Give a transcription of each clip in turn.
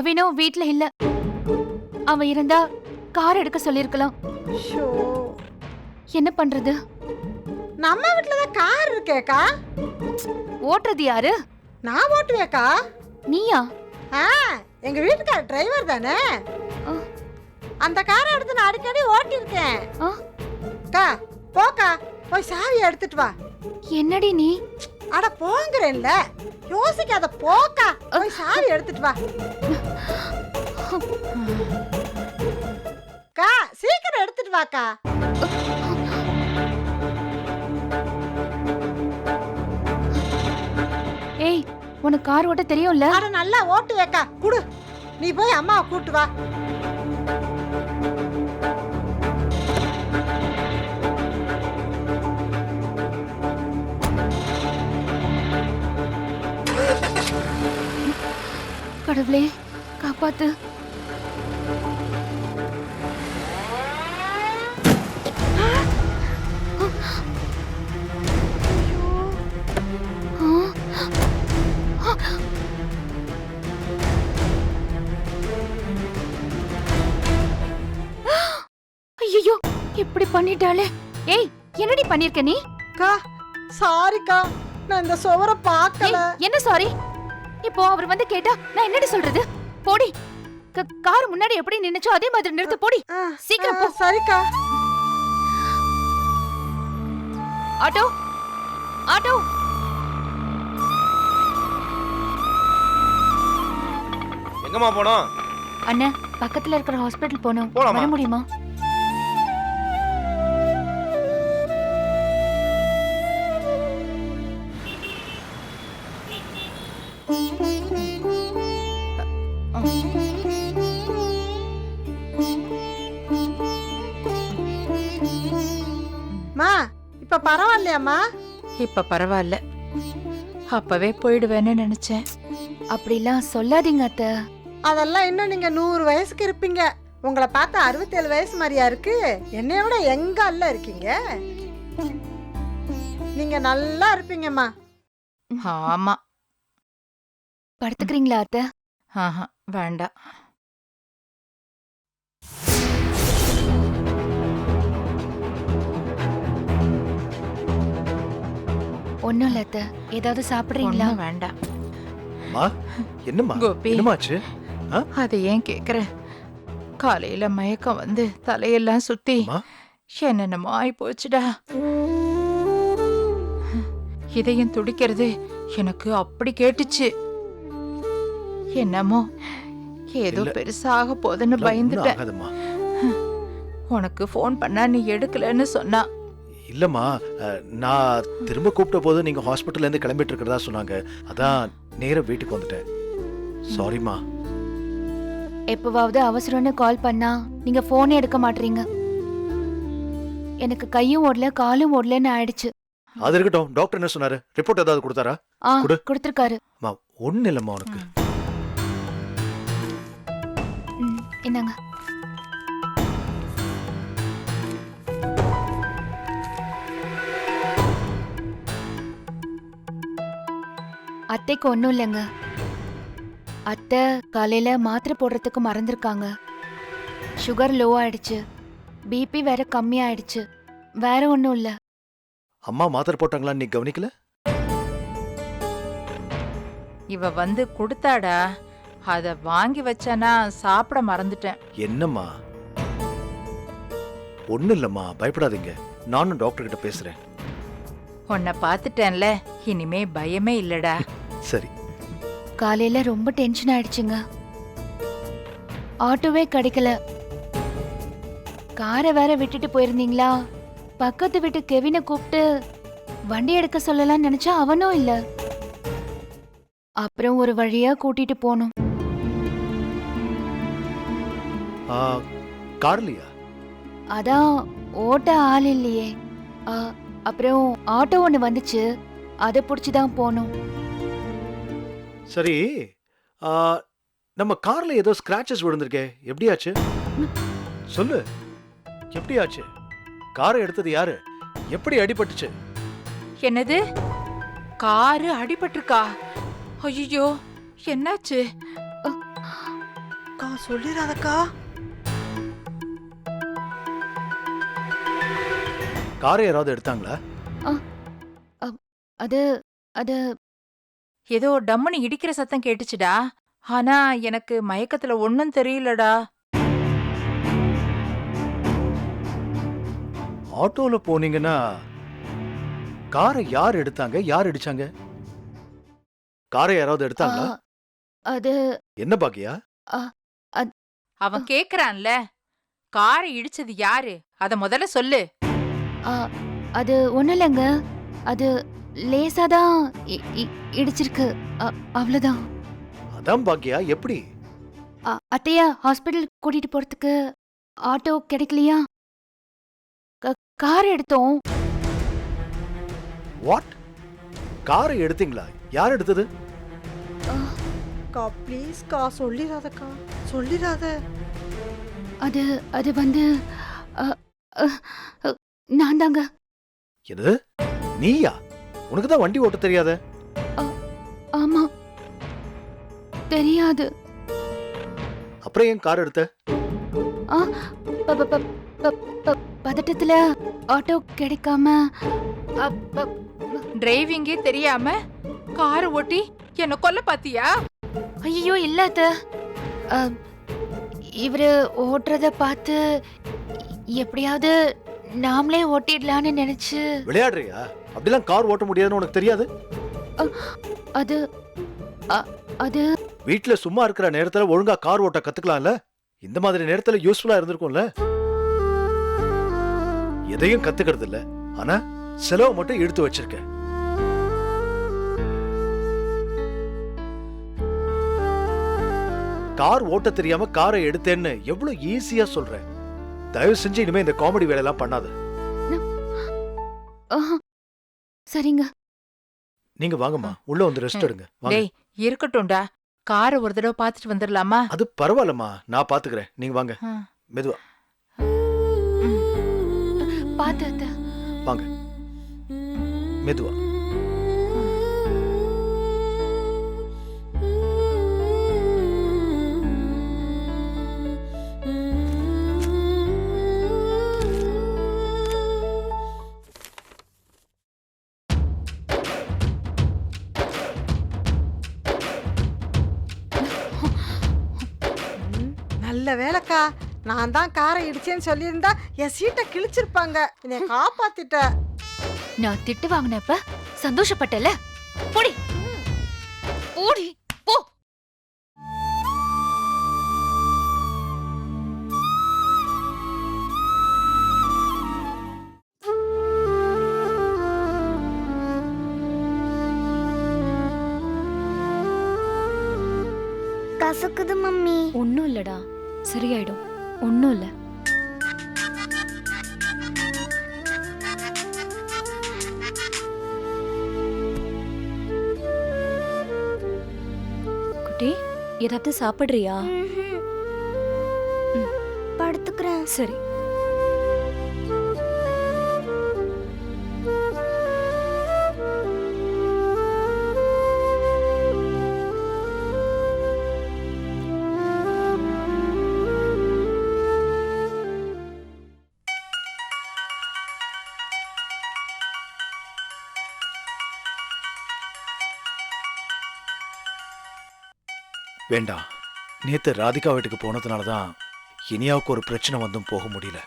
கவினும் வீட்ல இல்ல. அவன் இருந்தா கார் எடுக்க சொல்லிருக்கலாம். ஷோ என்ன பண்றது? நம்ம வீட்ல தான் கார் இருக்கேக்கா ஓட்டுறது யாரு? நான் ஓட்டுவேக்கா நீயா? ஆ எங்க வீட்டுக்கார டிரைவர் தானே. ஆ. அந்த காரை எடுத்து நான் அடிக்கடி ஓட்டியிருக்கேன். ஆ, அக்கா போக்கா போய் சாவியை எடுத்துட்டு வா. என்னடி நீ? அட போங்கிறேன்ல. யோசிக்காத போக்கா. போய் சாவி எடுத்துட்டு வா. அக்கா சீக்கிரம் எடுத்துட்டு வாக்கா. ஏய் உனக்கு கார் ஓட்ட தெரியும்ல? அட நல்லா ஓட்டுவேக்கா. குடு. நீ போய் அம்மாவை கூட்டு வா. கடவுளே காப்பாத்து. ஐயோ இப்படி பண்ணிட்டாளே. ஏய் என்னடி பண்ணிருக்க நீ? அக்கா சாரிக்கா நான் இந்த சுவரை பார்க்கல. என்ன சாரி இப்போ அவர் வந்து கேட்டா நான் என்னடி சொல்றது? போடி. கார் முன்னாடி எப்படி நின்னுச்சோ அதே மாதிரி நிறுத்து போடி. சீக்கிரம் போ. சரிக்கா. ஆட்டோ. ஆட்டோ. எங்கம்மா போனோம்? அண்ணா பக்கத்துல இருக்கிற ஹாஸ்பிடல் போலாமா? வர முடியுமா? பரவாயில்லையாம்மா இப்ப பரவாயில்ல அப்பவே போயிடுவேன்னு நினைச்சேன். அப்படிலாம் சொல்லாதீங்க அத்தை. அதெல்லாம் இன்னும் நீங்க நூறு வயசுக்கு இருப்பீங்க. உங்களை பார்த்தா அறுபத்தேழு வயசு மாதிரியா இருக்கு. என்னைய விட எங்க அல்ல இருக்கீங்க? நீங்க நல்லா இருப்பீங்கம்மா. ஆமா. படுத்துக்கிறீங்களா அத்தை? ஆஹா வேண்டாம். ஒண்ணும் இல்ல அத்தை. ஏதாவது சாப்பிடுறீங்களா? ஒண்ணும் வேண்டாம். அம்மா என்னம்மா? கோபி. என்னமாச்சு? அதை ஏன் கேக்குற? காலையில மயக்கம் வந்து தலையெல்லாம் சுத்தி அம்மா என்னென்னமோ ஆயி போச்சுடா இதயம் துடிக்கிறது எனக்கு அப்படி கேட்டுச்சு. என்னமோ? ஏதோ இல்ல. பெருசாக ஒண்ணும் பயந்துட்டேன். ஆகாதும்மா. உனக்கு ஃபோன் பண்ணா நீ எடுக்கலன்னு சொன்னா. இல்லம்மா நான் திரும்ப கூப்பிட்ட போது நீங்க ஹாஸ்பிட்டல்ல இருந்து கிளம்பிட்டு இருக்கிறதா சொன்னாங்க. அதான் நேரா வீட்டுக்கு வந்துட்டேன். சாரிம்மா எப்பவாவது அவசரம்னு கால் பண்ணா நீங்க போனே எடுக்க மாட்டீங்க. எனக்கு கையும் ஓடல காலும் ஓடலன்னு ஆயிடுச்சு. அது இருக்கட்டும் டாக்டர் என்ன சொன்னாரு? ரிப்போர்ட் ஏதாவது கொடுத்தாரா? ஆ குடு. கொடுத்திருக்காரு. அம்மா ஒண்ணு இல்லம்மா உனக்கு. ம், அத்தைக்கு ஒன்றும் இல்லைங்க. அத்தை காலையில மாத்திரை போடுறதுக்கு மறந்துருக்காங்க. சுகர் லோ ஆயிடுச்சு. பிபி வேற கம்மி ஆயிடுச்சு. வேற ஒன்றும் இல்லை. அம்மா மாத்திரை போட்டாங்களான்னு நீ கவனிக்கல? இவ வந்து கொடுத்தாடா. அத வாங்கி வச்சானா சாப்பிட மறந்துட்டேன். என்னம்மா? ஒண்ணு இல்லம்மா. பயப்படாதீங்க. நானும் டாக்டர் கிட்ட பேசுறேன். உன்னை பார்த்துட்டேன்ல. இனிமே பயமே இல்லடா. சரி. காலையில ரொம்ப டென்ஷன் ஆயிடுச்சுங்க. ஆட்டோவே கிடைக்கல. காரை வேற விட்டுட்டு போயிருந்தீங்களா? பக்கத்து வீட்டு கெவினை கூப்பிட்டு வண்டி எடுக்க சொல்லலாம்னு நினைச்சா அவனும் இல்ல. அப்புறம் ஒரு வழியா கூட்டிட்டு போனோம். ஆ, கார்லயா? அதான் ஓட்ட ஆள் இல்லையே. ஆ, அப்புறம் ஆட்டோ ஒன்று வந்துச்சு. அதை பிடிச்சி தான் போனோம் சரி ஆ, நம்ம கார்ல ஏதோ ஸ்கிராச்சஸ் விழுந்திருக்கே. எப்படியாச்சு? சொல்லு. எப்படியாச்சு? காரை எடுத்தது யாரு? எப்படி அடிபட்டுச்சு? என்னது? காரு அடிபட்டிருக்கா? ஐயோ என்னாச்சு? சொல்லிடாதக்கா. காரை யாராவது எடுத்தாங்களா? அது அது. ஏதோ டம்முன்னு இடிக்கிற சத்தம் கேட்டுச்சுடா. ஆனா எனக்கு மயக்கத்துல ஒன்னும் தெரியலடா. ஆட்டோல போனீங்கன்னா காரை யார் எடுத்தாங்க? யார் இடிச்சாங்க? காரை யாராவது எடுத்தாங்களா? அது. என்ன பாக்கியா? அவன் கேக்குறான்ல. காரை இடிச்சது யாரு? அத முதல்ல சொல்லு. அது ஒண்ணும் இல்லைங்க. அது லேசா தான் இடிச்சிருக்கு. அ- அவ்வளவுதான். அதான் பாக்கியா எப்படி? அ, அத்தையா ஹாஸ்பிட்டல் கூட்டிட்டு போறதுக்கு ஆட்டோ கிடைக்கலையா? க- கார் எடுத்தோம். வாட் காரை எடுத்தீங்களா? யார் எடுத்தது? ஆ, அக்கா ப்ளீஸ்க்கா சொல்லிடாதக்கா சொல்லிடாத. அது அது வந்து நான் தாங்க என்னது? நீயா? உனக்கு தான் வண்டி ஓட்ட தெரியாத? ஆமா. தெரியாது. அப்புறம் ஏன் கார் எடுத்த? ஆ, ப- ப- ப- ப- ப- பதட்டத்துல ஆட்டோ கிடைக்காம டிரைவிங்கே தெரியாம காரை ஓட்டி என்ன கொல்ல பாத்தியா? ஐயோ இல்ல இவரு ஓட்டுறத பார்த்து எப்படியாவது நாமளே ஓட்டிடலான்னு நினைச்சு. விளையாடுறியா? அப்படிலாம் கார் ஓட்ட முடியாதுன்னு உனக்கு தெரியாது? அது அது. வீட்ல சும்மா இருக்கிற நேரத்துல ஒழுங்கா கார் ஓட்ட கத்துக்கலாம்ல? இந்த மாதிரி நேரத்துல யூஸ்ஃபுல்லா இருந்திருக்கும்ல? எதையும் கத்துக்கிறது இல்ல ஆனா செலவு மட்டும் எடுத்து வச்சிருக்க. கார் ஓட்ட தெரியாம காரை எடுத்தேன்னு எவ்வளவு ஈஸியா சொல்றேன் தயவு செஞ்சு இனிமே இந்த காமெடி வேலையெல்லாம் பண்ணாத. சரிங்க. நீங்க வாங்கம்மா. உள்ள வந்து ரெஸ்ட் எடுங்க. வாங்க. டேய் இருக்கட்டும்டா. காரை ஒரு தடவை பாத்துட்டு வந்துடலாமா? அது பரவாயில்லம்மா. நான் பாத்துக்கிறேன் நீங்க வாங்க. ஆ. மெதுவா. பார்த்து அத்த. வாங்க. மெதுவா. நல்ல வேலைக்கா. நான் தான் காரை இடிச்சேன்னு சொல்லியிருந்தா என் சீட்டை கிழிச்சிருப்பாங்க. என்னை காப்பாத்திட்ட. நான் திட்டு வாங்கினப்ப சந்தோஷப்பட்டல போடி. போடி. போ. கசக்குது மம்மி. ஒன்றும் இல்லடா. சரியாயிடும். ஒன்றும் இல்லை. குட்டி ஏதாவது சாப்பிட்றியா. படுத்துக்கிறேன். சரி. வேண்டாம் நேத்து ராதிகா வீட்டுக்கு போனதுனால தான் இனியாவுக்கு ஒரு பிரச்சனை வந்தும் போக முடியல.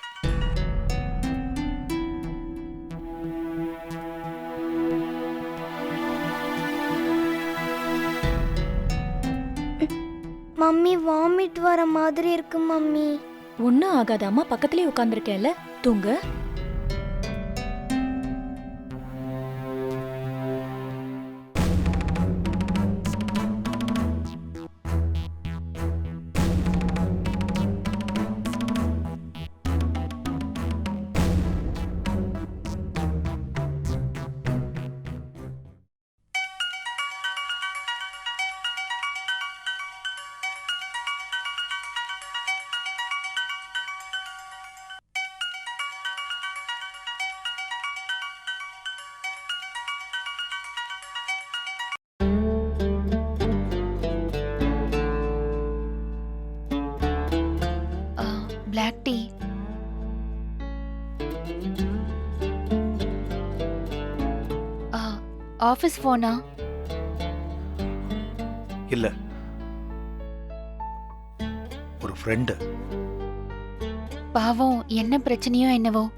மம்மி வாமிட் வர மாதிரி இருக்கு மம்மி. ஒன்றும் ஆகாது அம்மா பக்கத்துலேயே உட்காந்துருக்கேன்ல தூங்கு. பிளாக் டீ ஆஃபீஸ் ஃபோனா இல்ல. ஒரு ஃப்ரெண்டு பாவம் என்ன பிரச்சனையோ என்னவோ?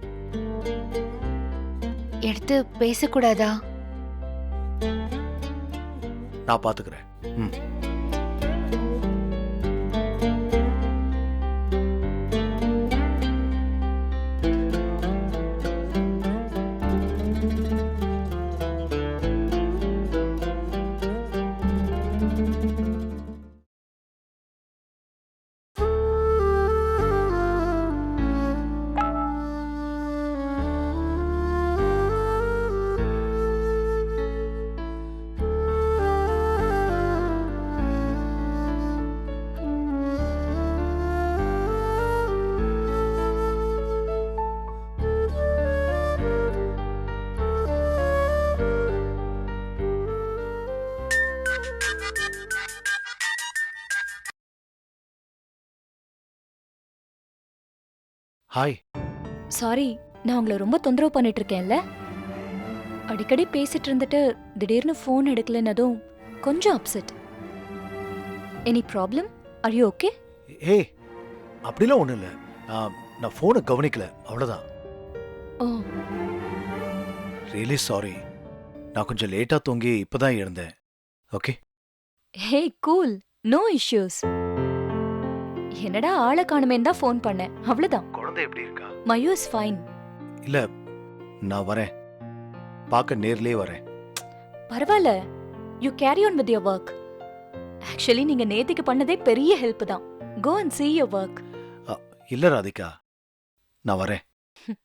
எடுத்து பேசக்கூடாதா? நான் பாத்துக்கிறேன். ம். ஹாய் சாரி நான் உங்களை ரொம்ப தொந்தரவு பண்ணிட்டு இருக்கேன்ல அடிக்கடி பேசிட்டு இருந்துட்டு திடீர்னு ஃபோன் எடுக்கலன்னதும் கொஞ்சம் upset any problem are you okay ஏய் அப்படிலாம் ஒண்ணும் இல்ல. நான் ஃபோனை கவனிக்கல. அவ்வளவுதான். ஓ. ரியலி சாரி நான் கொஞ்சம் லேட்டா தூங்கி இப்பதான் எழுந்தேன். Okay hey cool no issues என்னடா ஆளை காணுமேன்னு தான் ஃபோன் பண்ணேன். அவ்வளவுதான். குழந்தை எப்படி இருக்கா? மயூ இஸ் ஃபைன் இல்ல நான் வரேன். பார்க்க நேர்லயே வரேன். பரவாயில்ல. You carry on with your work actually நீங்க நேத்திக்கு பண்ணதே பெரிய ஹெல்ப் தான். Go and see your work இல்ல ராதிகா. நான் வரேன்.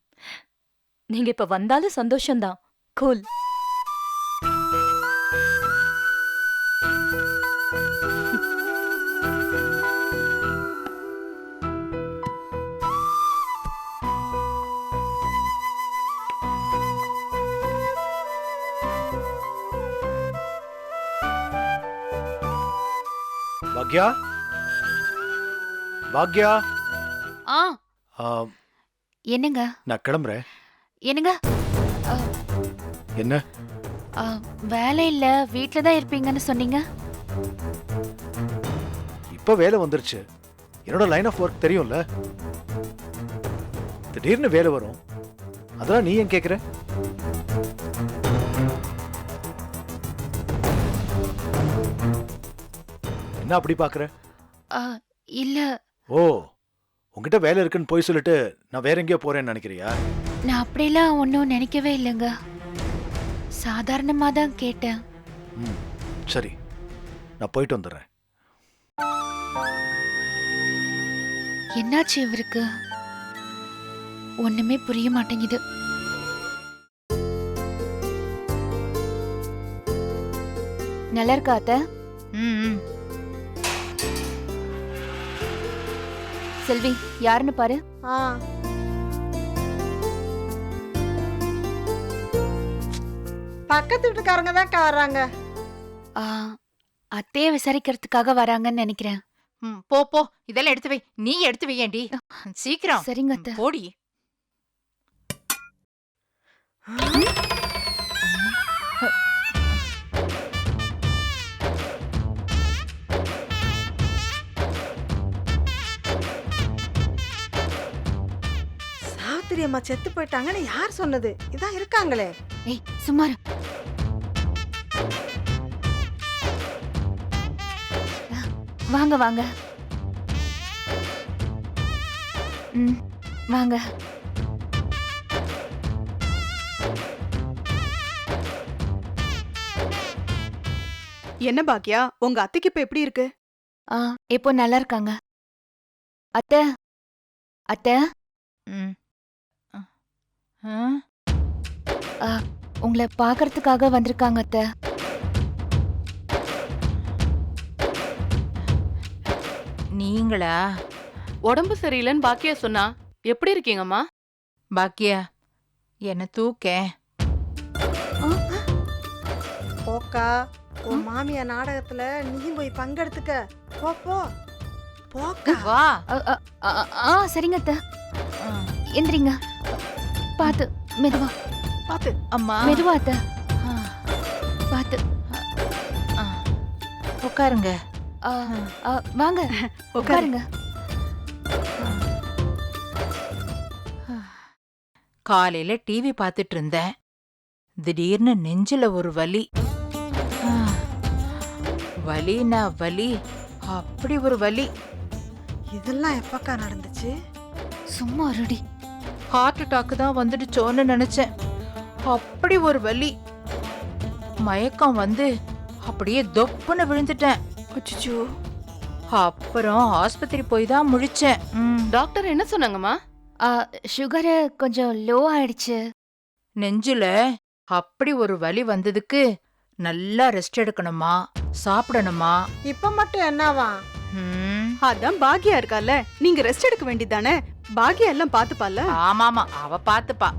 நீங்க இப்ப வந்தாலும் சந்தோஷம்தான். கூல் பாக்யா? பாக்யா? ஆ. ஆ, என்னங்க? நான் கிளம்புறேன். என்னங்க? என்ன? ஆ, வேலை இல்ல. வீட்ல தான் இருப்பீங்கன்னு சொன்னீங்க. இப்ப வேலை வந்துருச்சு. என்னோட லைன் ஆஃப் ஒர்க் தெரியும்ல. திடீர்னு வேலை வரும். அதெல்லாம் நீ ஏன் கேக்குற? என்ன அப்படி பாக்குற? ஆ, இல்ல. ஓ உன்கிட்ட வேலை இருக்குன்னு போய் சொல்லிட்டு நான் வேற எங்கேயோ போறேன்னு நினைக்கிறியா? நான் அப்படிலாம் ஒன்றும் நினைக்கவே இல்லைங்க. சாதாரணமா தான் கேட்டேன். ம் சரி. நான் போயிட்டு வந்துடுறேன். என்னாச்சு இவருக்கு? ஒண்ணுமே புரிய மாட்டேங்குது. நல்லா இருக்கா அத்தை? ம், ம். செல்வி யாருன்னு பாரு. ஆ. பக்கத்து வீட்டுக்காரங்க தான் வர்றாங்க ஆ, அத்தைய விசாரிக்கிறதுக்காக வராங்கன்னு நினைக்கிறேன். ம், போ போ. இதெல்லாம் எடுத்து வை. நீ எடுத்து வையேண்டி சீக்கிரம். சரிங்க அத்தை. போடி. சாவித்திரி அம்மா செத்து போயிட்டாங்கன்னு யார் சொன்னது? இதான் இருக்காங்களே. ஏய் சுமார் வாங்க வாங்க. ம் வாங்க. என்ன பாக்கியா? உங்க அத்தைக்கு இப்ப எப்படி இருக்கு? ஆ இப்போ நல்லா இருக்காங்க? அத்தை? அத்தை? ம். ஆ? உங்களை பார்க்கறதுக்காக வந்திருக்காங்க அத்தை. நீங்களா? உடம்பு சரியில்லைன்னு பாக்கியா சொன்னா எப்படி இருக்கீங்கம்மா? பாக்கியா என்ன தூக்கேன் போக்கா உன் மாமியா நாடகத்துல நீயும் போய் பங்கெடுத்துக்க. போ போ. போக்கா. வா. சரிங்க அத்தை. ஆ. எந்திரிங்க. பார்த்து மெதுவா. பாத்து அம்மா. மெதுவா அத்தை. பார்த்து. உட்காருங்க வாங்க. உட்காரு உட்காருங்க காலையில டிவி பார்த்துட்டு இருந்தேன். திடீர்னு நெஞ்சில ஒரு வலி. வலினா வலி அப்படி ஒரு வலி. இதெல்லாம் எப்பக்கா நடந்துச்சு? சும்மா இருடி. ஹார்ட் அட்டாக் தான் வந்துடுச்சோன்னு நினைச்சேன். அப்படி ஒரு வலி. மயக்கம் வந்து அப்படியே தொப்புன்னு விழுந்துட்டேன். அச்சச்சோ. அப்புறம் ஆஸ்பத்திரி போய் தான் முழிச்சேன். டாக்டர் என்ன சொன்னாங்கம்மா? சுகரு கொஞ்சம் லோ ஆயிடுச்சு. நெஞ்சில அப்படி ஒரு வலி வந்ததுக்கு நல்லா ரெஸ்ட் எடுக்கணுமா? சாப்பிடணுமா? இப்ப மட்டும் என்னவா? ம், அதான் பாக்கியா இருக்கால நீங்க ரெஸ்ட் எடுக்க வேண்டியதானே பாக்கியா எல்லாம் பாத்துப்பால ஆமாமா அவ பாத்துப்பா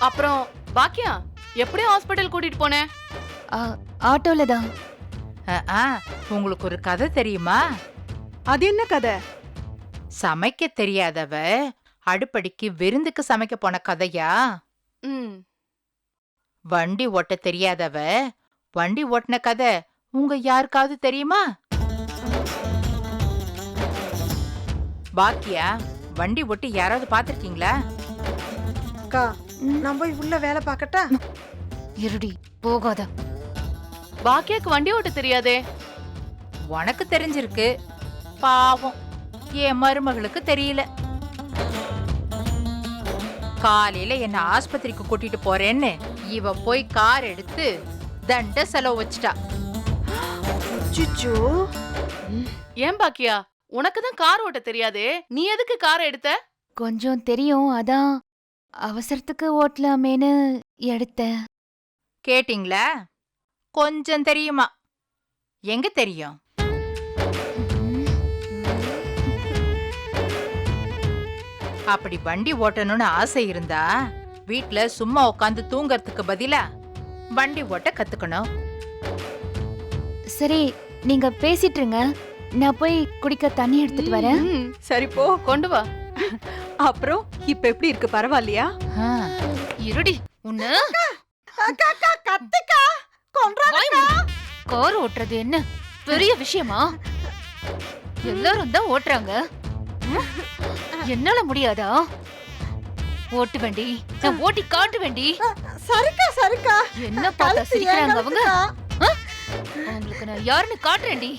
அப்புறம் பாக்கியா எப்படி ஹாஸ்பிட்டல் கூட்டிட்டு போனேன் ஆ, ஆட்டோல தான். உங்களுக்கு ஒரு கதை தெரியுமா? அது என்ன கதை? சமைக்க தெரியாதவ அடுப்படிக்கு விருந்துக்கு சமைக்க போன கதையா? ம். வண்டி ஓட்ட தெரியாதவ வண்டி ஓட்டின கதை உங்க யாருக்காவது தெரியுமா? பாக்கியா வண்டி ஓட்டி யாராவது பாத்திருக்கீங்களா அக்கா. நான் போய் உள்ள வேலை பார்க்கட்டா? இருடி போகாத. பாக்கியாக்கு வண்டி ஓட்ட தெரியாதே. உனக்கு தெரிஞ்சிருக்கு. பாவம் என் மருமகளுக்கு தெரியல. காலையில என்ன ஆஸ்பத்திரிக்கு கூட்டிட்டு போறேன்னு இவ போய் கார் எடுத்து தண்ட செலவு வச்சிட்டா. ஏன் பாக்கியா? உனக்கு தான் கார் ஓட்ட தெரியாதே? நீ எதுக்கு காரை எடுத்த? கொஞ்சம் தெரியும் அதான். அவசரத்துக்கு ஓட்டலாமேன்னு எடுத்தேன். கேட்டிங்களா? கொஞ்சம் தெரியுமா? எங்க தெரியும்? அப்படி வண்டி ஓட்டணும்னு ஆசை இருந்தா வீட்ல சும்மா உட்காந்து தூங்கறதுக்கு பதிலா வண்டி ஓட்ட கத்துக்கணும். சரி நீங்க பேசிட்டு இருங்க. நான் போய் குடிக்க தண்ணி எடுத்துட்டு வரேன். ம், சரி போ கொண்டு வா. அப்புறம் இப்ப எப்படி இருக்கு பரவாயில்லையா? ஆ, இருடி உன்ன. அக்கா கத்திக்கா. கொன்றாதக்கா. கார் ஓட்டுறது என்ன? பெரிய விஷயமா? எல்லாரும் தான் ஓட்டுறாங்க. ம்? என்னால முடியாதா? ஓட்டு வேண்டி. நான் ஓட்டி காட்டு வேண்டி. சரிக்கா சரிக்கா. என்ன பார்த்தா சிரிக்கிறாங்க அவங்க. அவங்களுக்கு நான் யாருன்னு காட்டுறேன்டி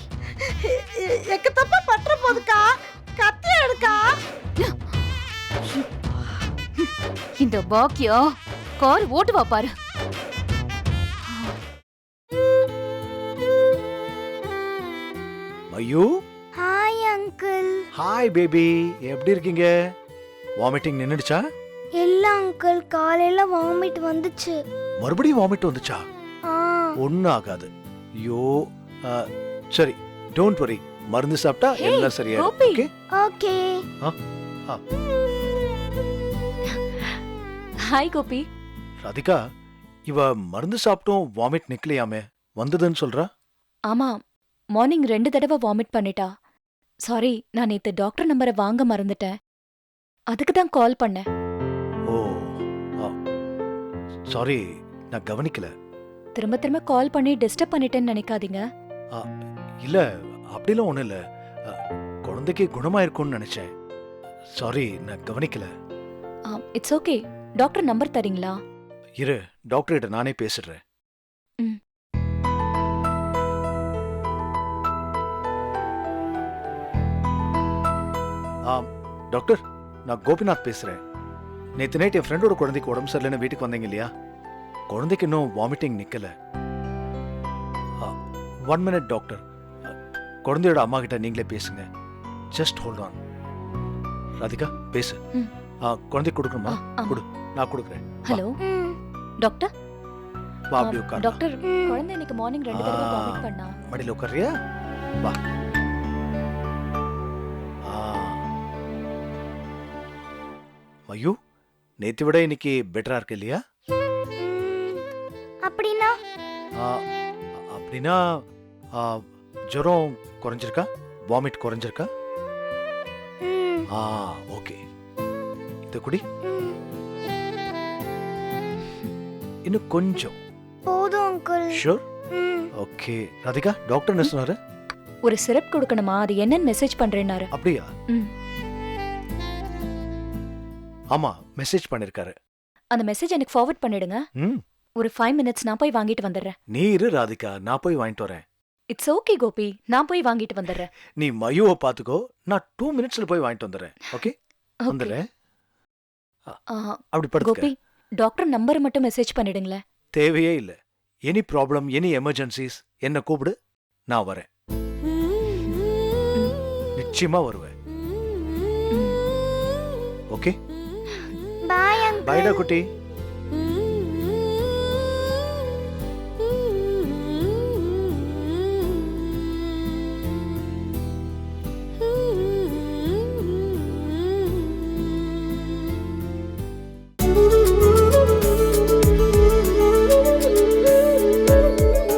எக்கு தப்பா பற்ற போதுக்கா? கத்தி எடுக்கா. இந்த பாக்கியா கார் ஓட்டுவா பாரு. ஐயோ. ஹாய் அங்கிள் ஹாய் பேபி எப்படி இருக்கீங்க? வாமிட்டிங் நின்னுடுச்சா? இல்ல அங்கிள் காலையில வாமிட் வந்துச்சு. மறுபடியும் வாமிட் வந்துச்சா? ஆ. ஒன்னும் ஆகாது. ஐயோ ஆ, சரி. டோன்ட் வரி மருந்து சாப்பிட்டா எல்லாம் சரியா. Okay okay hi Gopi. Radhika இவ மருந்து சாப்பிட்டும் வாமிட் நிக்கலையாமே. வந்ததுன்னு சொல்றா? ஆமா. மார்னிங் ரெண்டு தடவை வாமிட் பண்ணிட்டா. சாரி நான் நேத்து டாக்டர் நம்பரை வாங்க மறந்துட்டேன். அதுக்கு தான் கால் பண்ணேன் ஓ சாரி நான் கவனிக்கல. திரும்ப திரும்ப கால் பண்ணி டிஸ்டர்ப் பண்ணிட்டேன்னு நினைக்காதீங்க. இல்ல அப்படிலாம் ஒண்ணும் இல்ல. குழந்தைக்கு குணமாயிருக்கும்னு நினைச்சேன். சாரி நான் கவனிக்கல. இட்ஸ் ஓகே டாக்டர் நம்பர் தரீங்களா? இரு டாக்டர் கிட்ட நானே பேசிடுறேன். டாக்டர் நான் கோபிநாத் பேசுறேன். நேத்து நைட் என் ஃப்ரெண்டோட குழந்தைக்கு உடம்பு சரியில்லைன்னு வீட்டுக்கு வந்தீங்க இல்லையா? குழந்தைக்கு இன்னும் வாமிட்டிங் நிக்கல. One minute doctor. குழந்தையோட அம்மா கிட்ட நீங்களே பேசுங்க. ஜஸ்ட் ஹோல்ட் ஆன் ராதிகா பேசு. ஆ, குழந்தைக்கு கொடுக்கணுமா. கொடு. நான் கொடுக்குறேன். ஹலோ டாக்டர் வா அப்படி உட்கார். டாக்டர். குழந்தை இன்னைக்கு மார்னிங் ரெண்டு தடவை. வாமிட் பண்ணா. மடியில் உட்காரியா வா. ஆ. மயூ நேத்து விட இன்னைக்கு பெட்டரா இருக்கு இல்லையா. அப்படின்னா? ஆ, அப்படின்னா ஆ, ஜுரம் குறைஞ்சிருக்கா? வாமிட் குறைஞ்சிருக்கா? ஆ ஓகே. இத குடி. இன்னும் கொஞ்சம். போதும் uncle sure okay. Radhika doctor என்ன சொன்னாரு? ஒரு சிரப் கொடுக்கணுமா? அது என்னன்னு மெசேஜ் பண்றேன்னாரு. அப்படியா? ம். ஆமா மெசேஜ் பண்ணிருக்காரு. அந்த மெசேஜ் எனக்கு ஃபார்வர்ட் பண்ணிடுங்க. ம். ஒரு ஃபைவ் மினிட்ஸ் நான் போய் வாங்கிட்டு வந்துடுறேன். நீ இரு ராதிகா. நான் போய் வாங்கிட்டு வரேன். இட்ஸ் ஓகே கோபி நான் போய் வாங்கிட்டு வந்துடுறேன். நீ மயுவை பாத்துக்கோ நான் டூ மினிட்ஸ்ல போய் வாங்கிட்டு வந்துடுறேன். ஓகே. வந்துடுறேன். ஆ, அப்படி படுத்துக்க. கோபி டாக்டர் நம்பர் மட்டும் மெசேஜ் பண்ணிடுங்களேன். தேவையே இல்ல. எனி ப்ராப்ளம் எனி எமர்ஜென்சிஸ் என்ன கூப்பிடு. நான் வரேன். நிச்சயமா வருவேன். ஓகே பாய் அங்கிள் பைடா குட்டி.